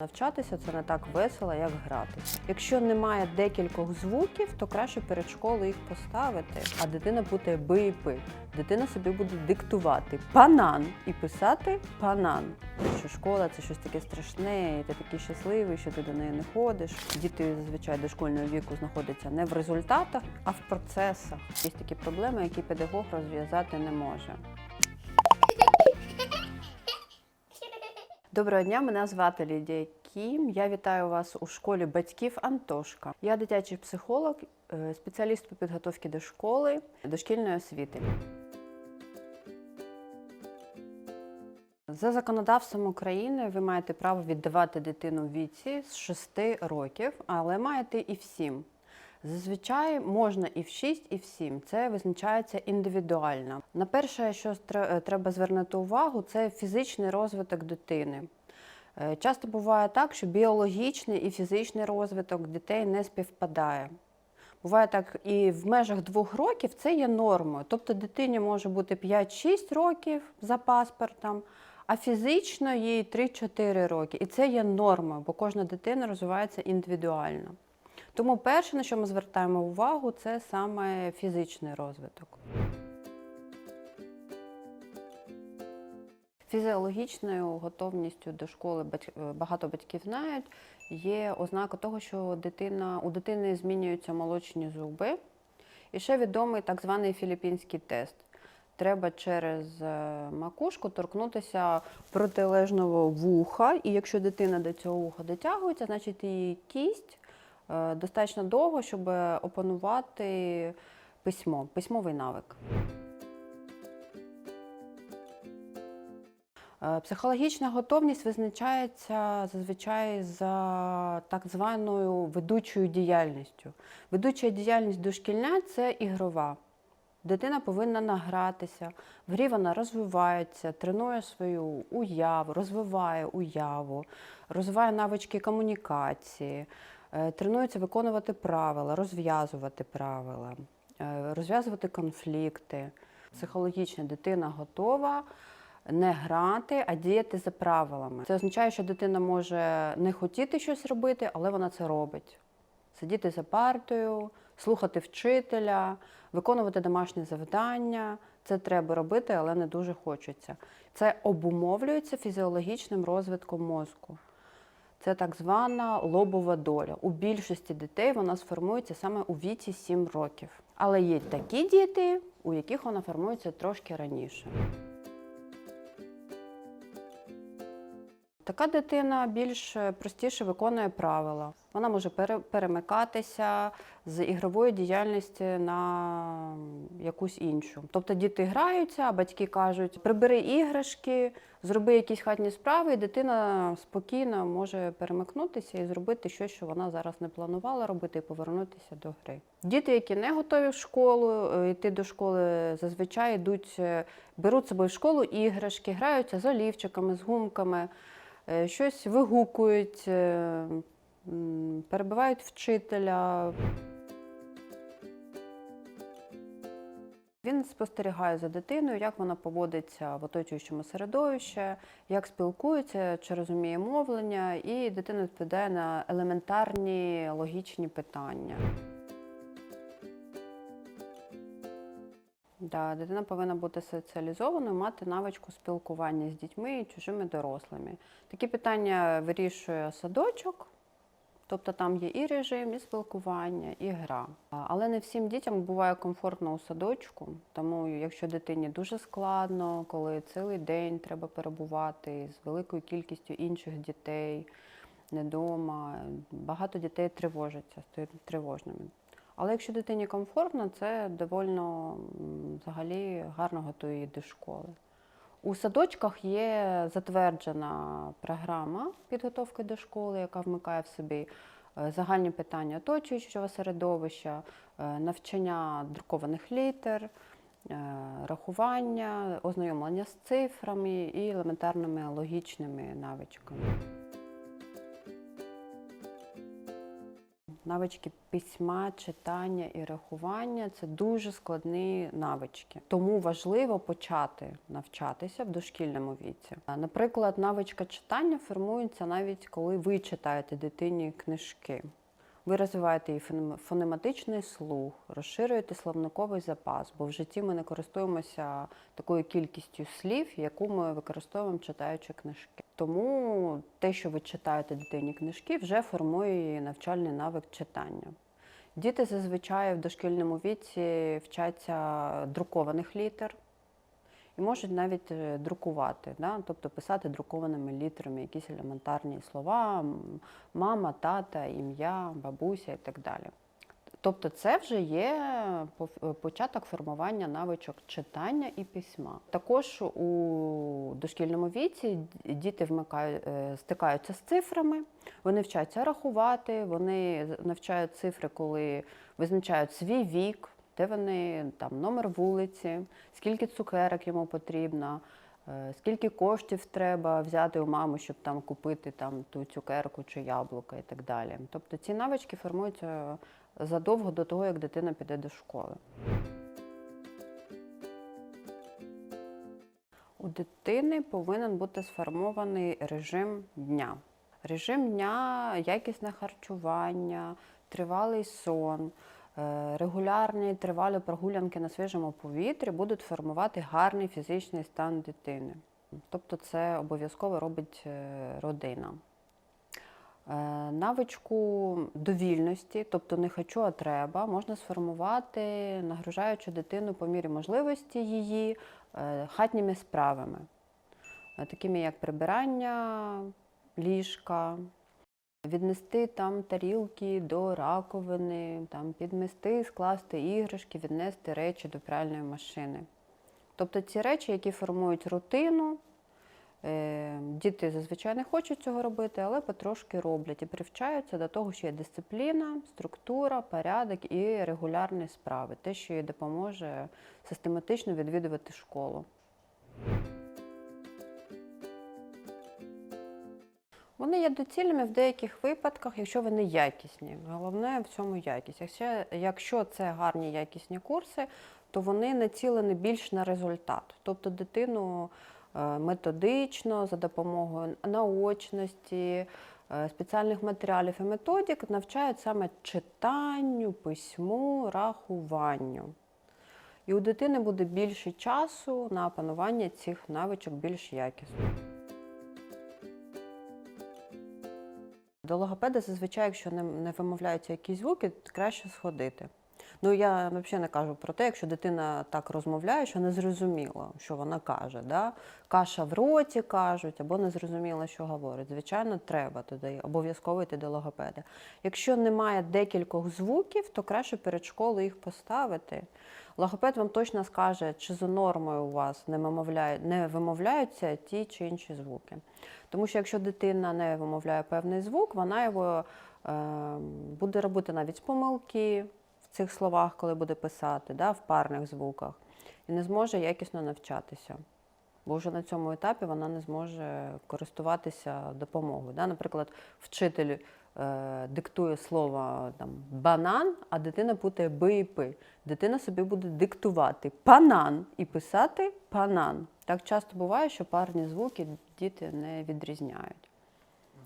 Навчатися це не так весело, як гратися. Якщо немає декількох звуків, то краще перед школою їх поставити, а дитина буде би і пи. Дитина собі буде диктувати панан і писати панан. Що школа це щось таке страшне, і ти такий щасливий, що ти до неї не ходиш. Діти зазвичай дошкольного віку знаходяться не в результатах, а в процесах. Є такі проблеми, які педагог розв'язати не може. Доброго дня, мене звати Лідія Кім. Я вітаю вас у школі батьків Антошка. Я дитячий психолог, е, спеціаліст по підготовці до школи, дошкільної освіти. За законодавством України ви маєте право віддавати дитину в віці з 6 років, але маєте і в 7. Зазвичай можна і в 6, і в 7. Це визначається індивідуально. На перше, що треба звернути увагу, це фізичний розвиток дитини. Е, Часто буває так, що біологічний і фізичний розвиток дітей не співпадає. Буває так, і в межах двох років це є нормою. Тобто дитині може бути 5-6 років за паспортом, а фізично їй 3-4 роки. І це є нормою, бо кожна дитина розвивається індивідуально. Тому перше, на що ми звертаємо увагу, це саме фізичний розвиток. Фізіологічною готовністю до школи е, багато батьків знають. Є ознака того, що дитина, у дитини змінюються молочні зуби. І ще відомий так званий філіппінський тест. Треба через е, макушку торкнутися протилежного вуха, і якщо дитина до цього вуха дотягується, значить її кість достатньо довго, щоб опанувати письмо, письмовий навик. Е, Психологічна готовність визначається зазвичай за так званою ведучою діяльністю. Ведуча діяльність дошкільня це ігрова. Дитина повинна награтися, в грі вона розвивається, тренує свою уяву, розвиває уяву, розвиває навички комунікації, е, тренується виконувати правила, розв'язувати правила, е, розв'язувати конфлікти. Психологічна дитина готова не грати, а діяти за правилами. Це означає, що дитина може не хотіти щось робити, але вона це робить. Сидіти за партою, слухати вчителя, виконувати домашні завдання. Це треба робити, але не дуже хочеться. Це обумовлюється фізіологічним розвитком мозку. Це так звана лобова доля. У більшості дітей вона сформується саме у віці 7 років. Але є такі діти, у яких вона формується трошки раніше. Така дитина більш е, простіше виконує правила. Вона може пере- перемикатися з ігрової діяльності на якусь іншу. Тобто діти граються, а батьки кажуть: прибери іграшки, зроби якісь хатні справи, і дитина спокійно може перемикнутися і зробити щось, що вона зараз не планувала робити, і повернутися до гри. Діти, які не готові в школу, е, йти до школи, зазвичай йдуть, е, беруть з собою в школу іграшки, граються з олівчиками, з гумками щось вигукують, е, перебивають вчителя. Він спостерігає за дитиною, як вона поводиться в оточуючому середовищі, як спілкується, чи розуміє мовлення, і дитина відповідає на елементарні логічні питання. Да, дитина повинна бути соціалізованою, мати навичку спілкування з дітьми і чужими дорослими. Такі питання вирішує садочок, тобто там є і режим, і спілкування, і гра. Але не всім дітям буває комфортно у садочку, тому якщо дитині дуже складно, коли цілий день треба перебувати з великою кількістю інших дітей не вдома, багато дітей тривожаться, стають тривожними. Але якщо дитині комфортно, це довольно взагалі гарно готує до школи. У садочках є затверджена програма підготовки до школи, яка вмикає в собі е, загальні питання оточуючого середовища, е, навчання друкованих літер, е, рахування, ознайомлення з цифрами і елементарними логічними навичками. Навички письма, читання і рахування це дуже складні навички. Тому важливо почати навчатися в дошкільному віці. Наприклад, навичка читання формується навіть коли ви читаєте дитині книжки. Ви розвиваєте її фонем- фонематичний слух, розширюєте словниковий запас, бо в житті ми не користуємося такою кількістю слів, яку ми використовуємо читаючи книжки. Тому те, що ви читаєте дитині книжки, вже формує її навчальний навик читання. Діти зазвичай в дошкільному віці вчаться друкованих літер і можуть навіть е, друкувати, да? тобто писати друкованими літерами якісь елементарні слова, мама, тата, ім'я, бабуся і так далі. Тобто це вже є початок формування навичок читання і письма. Також у дошкільному віці діти вмикають, е, стикаються з цифрами, вони вчаться рахувати, вони навчають цифри, коли визначають свій вік, де вони там номер вулиці, скільки цукерок йому потрібно. е, Скільки коштів треба взяти у мами, щоб там купити там ту цукерку чи яблуко і так далі. Тобто ці навички формуються задовго до того, як дитина піде до школи. У дитини повинен бути сформований режим дня. Режим дня, якісне харчування, тривалий сон, е, регулярні тривалі прогулянки на свіжому повітрі будуть формувати гарний фізичний стан дитини. Тобто це обов'язково робить е, родина. Е, Навичку довільності, тобто не хочу, а треба, можна сформувати, нагружаючи дитину по мірі можливості її е, хатніми справами, е, такими як прибирання ліжка, віднести там тарілки до раковини, там, підмести, скласти іграшки, віднести речі до пральної машини. Тобто ці речі, які формують рутину, Діти зазвичай не хочуть цього робити, але потрошки роблять і привчаються до того, що є дисципліна, структура, порядок і регулярні справи, те, що їй допоможе систематично відвідувати школу. Вони є доцільними в деяких випадках, якщо вони якісні. Головне в цьому якість. Якщо, це гарні якісні курси, то вони націлені більш на результат. Тобто дитину е, методично, за допомогою наочності, е, спеціальних матеріалів і методик навчають саме читанню, письму, рахуванню. І у дитини буде більше часу на опанування цих навичок більш якісно. До логопеда зазвичай, якщо не вимовляються якісь звуки, краще сходити. Ну я взагалі не кажу про те, якщо дитина так розмовляє, що не зрозуміло, що вона каже. Да? Каша в роті кажуть, або не зрозуміло, що говорить. Звичайно, треба туди обов'язково йти до логопеда. Якщо немає декількох звуків, то краще перед школою їх поставити. Логопед вам точно скаже, чи за нормою у вас не, вимовляє, не вимовляються ті чи інші звуки. Тому що якщо дитина не вимовляє певний звук, вона його е, буде робити навіть помилки цих словах, коли буде писати, да, в парних звуках, і не зможе якісно навчатися. Бо вже на цьому етапі вона не зможе користуватися допомогою. Да? Наприклад, вчитель е, диктує слово там, банан, а дитина путає би і пи. Дитина собі буде диктувати панан і писати панан. Так часто буває, що парні звуки діти не відрізняють.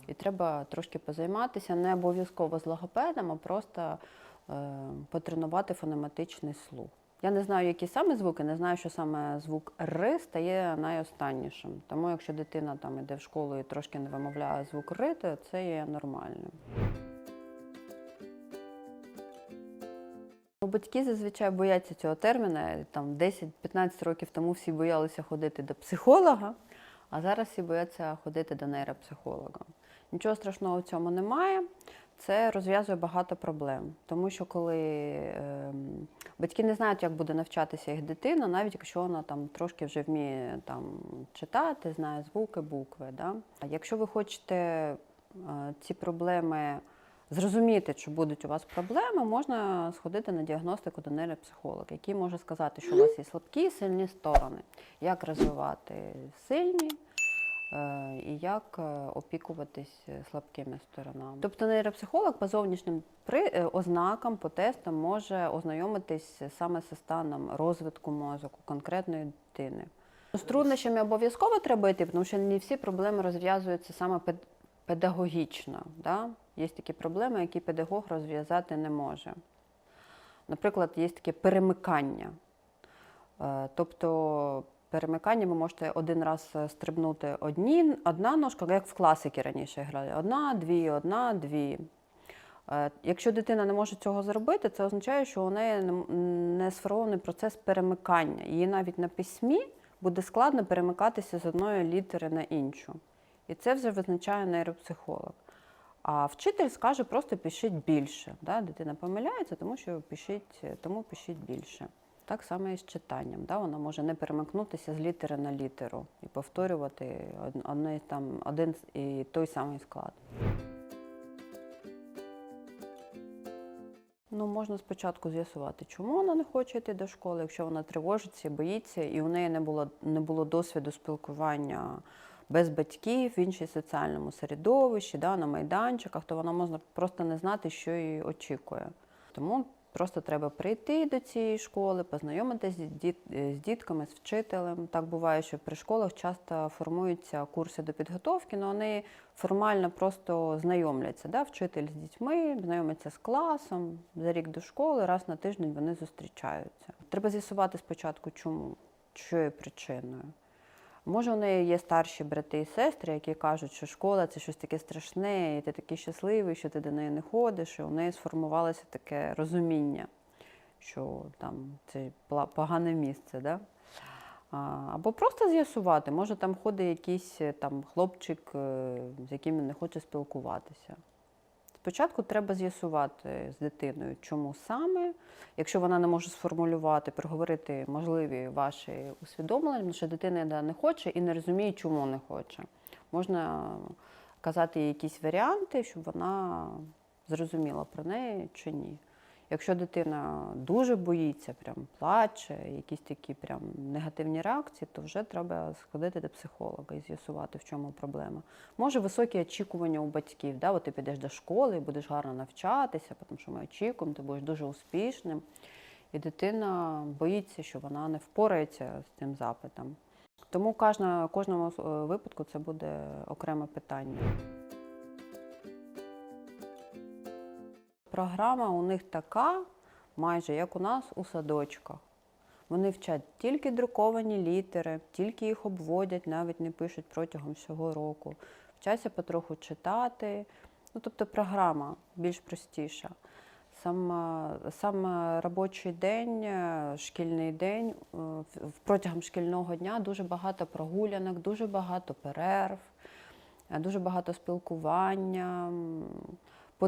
І треба трошки позайматися, не обов'язково з логопедом, а просто потренувати фонематичний слух. Я не знаю, які саме звуки, не знаю, що саме звук Р стає найостаннішим. Тому якщо дитина там іде в школу і трошки не вимовляє звук Р, то це є нормальним. Батьки зазвичай бояться цього терміна. Там 10-15 років тому всі боялися ходити до психолога, а зараз всі бояться ходити до нейропсихолога. Нічого страшного в цьому немає. Це розв'язує багато проблем, тому що коли ем, батьки не знають, як буде навчатися їх дитина, навіть якщо вона там трошки вже вміє там читати, знає звуки, букви. Да? А якщо ви хочете е, ці проблеми зрозуміти, чи будуть у вас проблеми, можна сходити на діагностику до нейропсихолога, який може сказати, що у вас є слабкі і сильні сторони, як розвивати сильні е, і як е, опікуватись е, слабкими сторонами. Тобто нейропсихолог по зовнішнім е, ознакам, по тестам може ознайомитись саме зі станом розвитку мозку конкретної дитини. З труднощами обов'язково треба йти, тому що не всі проблеми розв'язуються саме педагогічно. Да? Є такі проблеми, які педагог розв'язати не може. Наприклад, є таке перемикання. Е, Тобто перемикання ви можете один раз е, стрибнути одні, одна ножка, як в класики раніше грали. Одна, дві, одна, дві. Е, Якщо дитина не може цього зробити, це означає, що у неї не- сформований процес перемикання. Їй навіть на письмі буде складно перемикатися з одної літери на іншу. І це вже визначає нейропсихолог. А вчитель скаже, просто пишіть більше. Да? Дитина помиляється, тому що пишіть, тому пишіть більше. Так само і з читанням. Да? Вона може не перемикнутися з літери на літеру і повторювати одне, там, один і той самий склад. Ну, можна спочатку з'ясувати, чому вона не хоче йти до школи, якщо вона тривожиться, боїться, і у неї не було, не було досвіду спілкування без батьків в іншій соціальному середовищі, да, на майданчиках, то вона може просто не знати, що її очікує. Тому просто треба прийти до цієї школи, познайомитися з, діт, з дітками, з вчителем. Так буває, що при школах часто формуються курси до підготовки, але вони формально просто знайомляться. Да? Вчитель з дітьми, знайомиться з класом, за рік до школи, раз на тиждень вони зустрічаються. Треба з'ясувати спочатку, чому, що є причиною. Може, у неї є старші брати і сестри, які кажуть, що школа це щось таке страшне, і ти такий щасливий, що ти до неї не ходиш, і у неї сформувалося таке розуміння, що там це погане місце. Да? Або просто з'ясувати, може там ходить якийсь е, там хлопчик, е, з яким він не хоче спілкуватися. Спочатку треба з'ясувати з дитиною, чому саме. Якщо вона не може сформулювати, проговорити можливі ваші усвідомлення, що дитина не хоче і не розуміє, чому не хоче. Можна казати якісь варіанти, щоб вона зрозуміла про неї чи ні. Якщо дитина дуже боїться, прям плаче, якісь такі прям негативні реакції, то вже треба сходити до психолога і з'ясувати, в чому проблема. Може, високі очікування у батьків. Да? От ти підеш до школи, будеш гарно навчатися, тому що ми очікуємо, ти будеш дуже успішним. І дитина боїться, що вона не впорається з цим запитом. Тому кожна, кожному е, випадку це буде окреме питання. Програма у них така, майже як у нас у садочках. Вони вчать тільки друковані літери, тільки їх обводять, навіть не пишуть протягом всього року. Вчаться потроху читати. Ну, тобто програма більш простіша. Сам, сам робочий день, е, шкільний день, е, протягом шкільного дня дуже багато прогулянок, дуже багато перерв, е, дуже багато спілкування,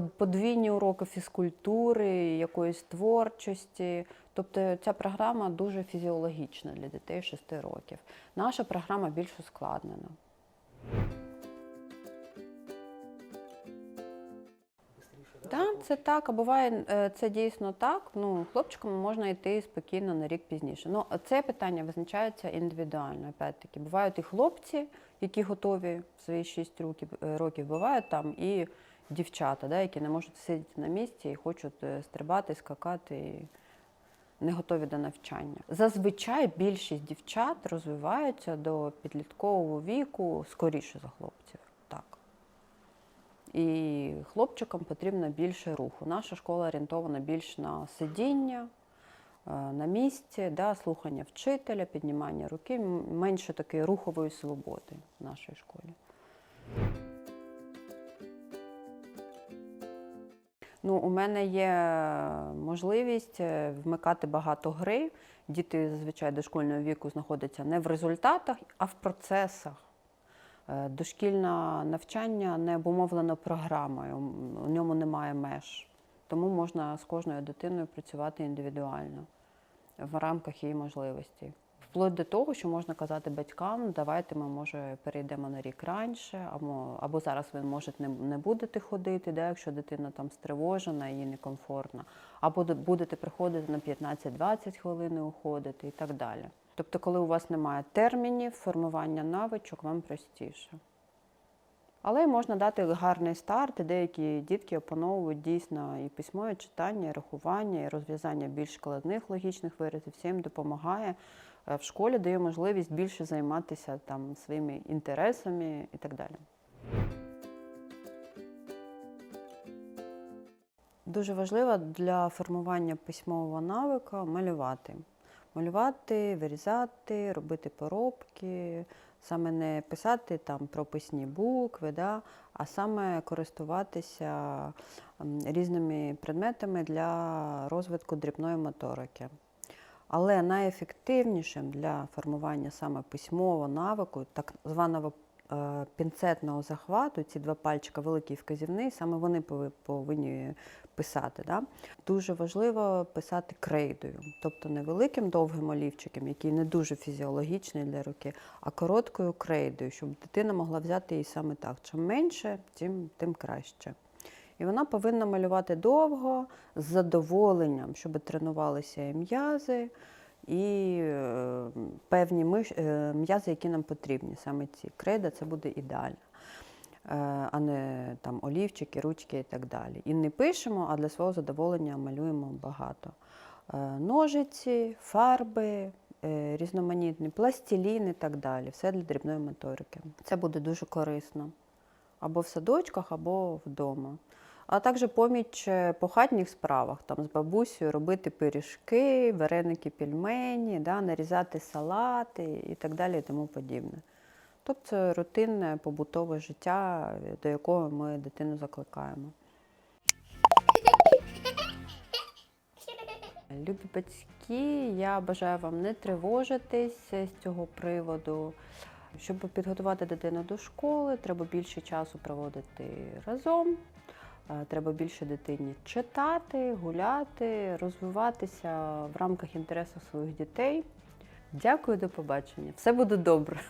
подвійні уроки фізкультури, якоїсь творчості. Тобто ця програма дуже фізіологічна для дітей 6 років. Наша програма більш ускладнена. Так, це так, а буває е, це дійсно так. Ну, хлопчикам можна йти спокійно на рік пізніше. Ну, це питання визначається індивідуально. Опять-таки, бувають і хлопці, які готові в свої 6 років, е, років бувають там і дівчата, да, які не можуть сидіти на місці і хочуть е, стрибати, скакати. І не готові до навчання. Зазвичай більшість дівчат розвиваються до підліткового віку скоріше за хлопців. Так. І хлопчикам потрібно більше руху. Наша школа орієнтована більш на сидіння, е, на місці, да, слухання вчителя, піднімання руки, менше такої рухової свободи в нашій школі. Ну, у мене є можливість е, вмикати багато гри. Діти зазвичай дошкільного віку знаходяться не в результатах, а в процесах. Е, Дошкільне навчання не обумовлено програмою, у ньому немає меж. Тому можна з кожною дитиною працювати індивідуально в рамках її можливостей. Вплоть до того, що можна казати батькам, давайте ми може перейдемо на рік раніше, або, або зараз ви можете не, не будете ходити, да, якщо дитина там стривожена, їй некомфортно, або будете приходити на 15-20 хвилин і уходити і так далі. Тобто, коли у вас немає термінів, формування навичок, вам простіше. Але можна дати гарний старт, і деякі дітки опановують дійсно і письмове читання, і рахування, і розв'язання більш складних логічних виразів. Все їм допомагає. В школі дає можливість більше займатися там своїми інтересами і так далі. Дуже важливо для формування письмового навика малювати. Малювати, вирізати, робити поробки, саме не писати там прописні букви, да, а саме користуватися різними предметами для розвитку дрібної моторики. Але найефективнішим для формування саме письмового навику, так званого е, пінцетного захвату, ці два пальчика, великий вказівний, саме вони пови- повинні писати. Да? Дуже важливо писати крейдою, тобто не великим довгим олівчиком, який не дуже фізіологічний для руки, а короткою крейдою, щоб дитина могла взяти її саме так. Чим менше, тим, тим краще. І вона повинна малювати довго, з задоволенням, щоб тренувалися і м'язи, і е, певні е, м'язи, які нам потрібні. Саме ці крейда це буде ідеально, е, а не там олівчики, ручки і так далі. І не пишемо, а для свого задоволення малюємо багато. Ножиці, фарби, різноманітні, пластилін і так далі. Все для дрібної моторики. Це буде дуже корисно або в садочках, або вдома. А також поміч е, по хатніх справах, там з бабусею робити пиріжки, вареники, пельмені, да, нарізати салати і так далі і тому подібне. Тобто це рутинне побутове життя, до якого ми дитину закликаємо. Любі батьки, я бажаю вам не тривожитись з цього приводу. Щоб підготувати дитину до школи, треба більше часу проводити разом. Е, Треба більше дитині читати, гуляти, розвиватися в рамках інтересу своїх дітей. Дякую, до побачення. Все буде добре.